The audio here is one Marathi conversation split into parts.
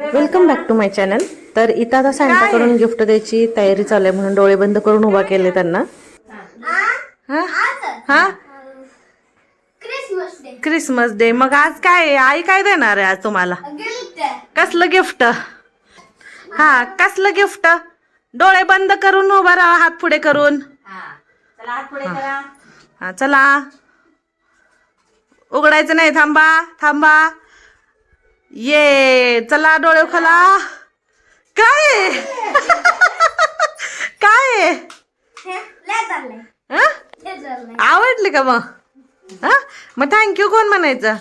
Welcome back to my channel. तर इथं आता कडून गिफ्ट द्यायची तयारी चालू आहे म्हणून डोळे बंद करून उभा केले त्यांना. हा? हा? क्रिसमस डे मग आज काय? आई काय देणार आहे आज तुम्हाला? कसलं गिफ्ट हा कसलं गिफ्ट डोळे बंद करून उभा राहा हात पुढे करून. हा चला. उघडायचं नाही थांबा थांबा. ये चला डोळे खाला काय? काय हं? आवडली का मग? हा? मग थँक्यू कोण म्हणायचं?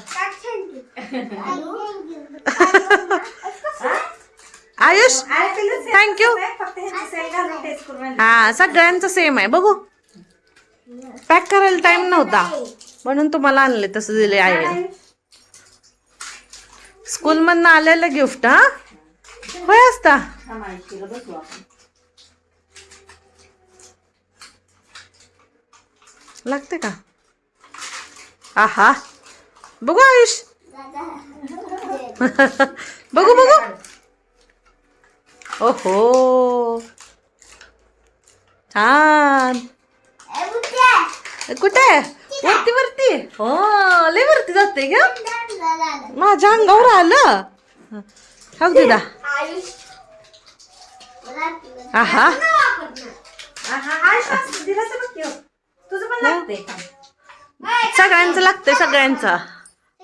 आयुष? थँक्यू हा सगळ्यांचं सेम आहे. बघू. पॅक करायला टाइम नव्हता. म्हणून तुम्हाला आणले तसं दिले आहे स्कूल मधनं आलेलं गिफ्ट हा? होय असता. लागते का? आहा. बघू आयुष. बघू बघू. ओहो. छान. कुठे? वरती वरती. हो लय वरती जाते ग. माझ्या अंगावर आलं. हा दिदा आहा. सगळ्यांचं लागतंय सगळ्यांचं.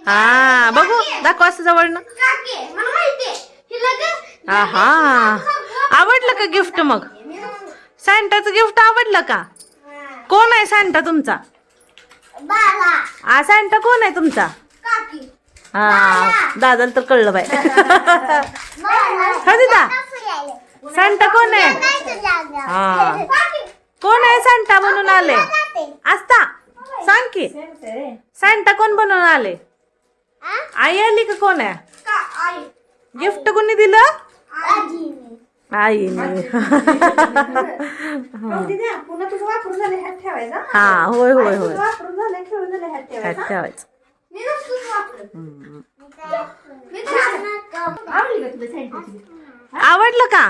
हा बघू दाखव असं जवळनं. ना हा आवडलं का गिफ्ट मग? सॅन्टाचं गिफ्ट आवडलं का? कोण आहे सॅन्टा तुमचा? हा सॅन्टा कोण आहे तुमचा? काकी. हा दादाला तर कळलं बाय हा दिदा. सॅन्टा कोण आहे? हा. कोण आहे सॅन्टा बनून आले? आस्ता सांग की. सॅन्टा कोण बनवून आले? आई आली का कोण आहे? आई. गिफ्ट कोणी दिलं? आईने ठेवायचा हा. होय होय होय. ठेवायचा. आवडली का?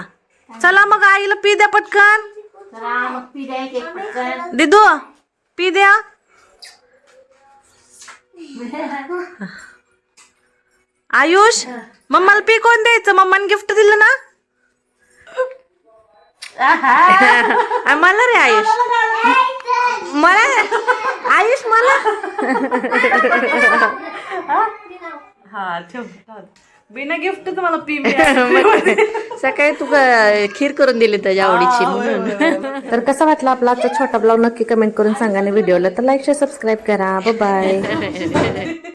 चला मग आईला पी द्या पटकन. चला मग पी द्या एक एक पटकन दिदू पी द्या. आयुष मम्माला पी कोण द्यायचं? मम्माने गिफ्ट दिलं ना? मला रे आयुष. मला आयुष मला हा ठेव बिना गिफ्ट तुम्हाला पी सकाळी तू खीर करून दिली त्याच्या आवडीची म्हणून. तर कसा वाटला आपला आजचा छोटा ब्लॉग नक्की कमेंट करून सांगा आणि व्हिडिओला तर लाईक शेअर सबस्क्राईब करा. बाय